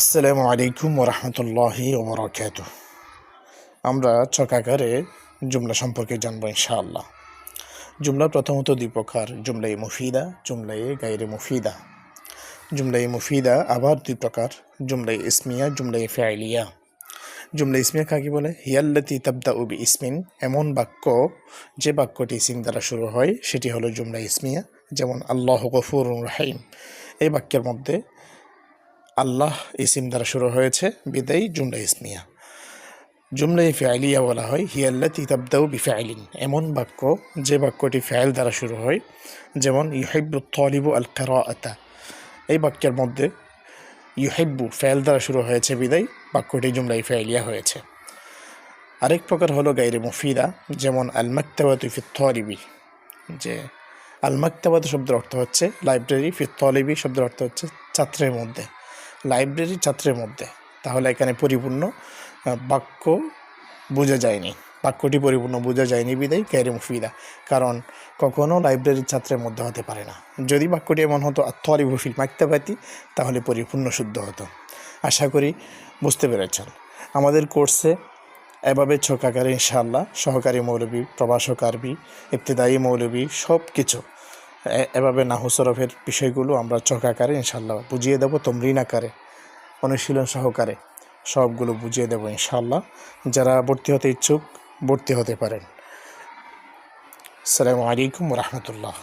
আসসালামু আলাইকুম ওরহমতুল্লাহি ওবরাকাত আমরা চকাকারে জুমলা সম্পর্কে জানব ইনশাআল্লাহ। জুমলা প্রথমত দুই প্রকার জুমলাই মুফিদা জুমলাই গাইরে মুফিদা। জুমলাই মুফিদা আবার দুই প্রকার জুমলাই ইসমিয়া জুমলাই ফেয়ালিয়া জুমলা ইসমিয়া কাকে বলে? হিয়াল্লাতি তাবদা উবি ইসমিন এমন বাক্য, যে বাক্যটি ইসিম দ্বারা শুরু হয়, সেটি হলো জুমলা ইসমিয়া, যেমন আল্লাহ গফুর রাহিম। এই বাক্যের মধ্যে আল্লাহ ইসিম দ্বারা শুরু হয়েছে, বিদায়ী জুমলা ইসমিয়া। জুমলা ফেয়ালিয়া বলা হয়, হিয়াল্লাতি তাবদাউ বিফাইলিন এমন বাক্য, যে বাক্যটি ফেয়াল দ্বারা শুরু হয়, যেমন, ইউহিব্বু তলিবু আল আতা এই বাক্যের মধ্যে, ইউহিব্বু ফেয়াল দ্বারা শুরু হয়েছে, বিদায়, বাক্যটি জুমলাই ফেয়ালিয়া হয়েছে। আরেক প্রকার হলো গাইরে মুফিদা, যেমন, আল মাক্তাবাতু ফি তলিবি যে, আল মাক্তাবাতু শব্দের অর্থ হচ্ছে, লাইব্রেরি ফি তলিবি শব্দের অর্থ হচ্ছে, ছাত্রের মধ্যে। লাইব্রেরি ছাত্রের মধ্যে। তাহলে এখানে পরিপূর্ণ বাক্য বোঝা যায়নি। বাক্যটি পরিপূর্ণ বোঝা যায়নি বিদায় গ্যারে মুফিদা। কারণ কখনও লাইব্রেরির ছাত্রের মধ্যে হতে পারে না। যদি বাক্যটি এমন হতো আত্মরি বফিল মাকতাবাতি, তাহলে পরিপূর্ণ শুদ্ধ হতো। আশা করি বুঝতে পেরেছেন। আমাদের কোর্সে এভাবে ছকাকারে ইনশাআল্লাহ সহকারী মৌলবী, প্রভাষক, আরবি, ইবতেদায়ী মৌলবী সব কিছু এভাবে নাহুসরফের বিষয়গুলো আমরা চকাকারে ইনশাল্লাহ বুঝিয়ে দেবো, তমরিন আকারে, অনুশীলন সহকারে সবগুলো বুঝিয়ে দেবো ইনশাল্লাহ যারা ভর্তি হতে ইচ্ছুক, ভর্তি হতে পারেন। আসসালামু আলাইকুম রহমতুল্লাহ।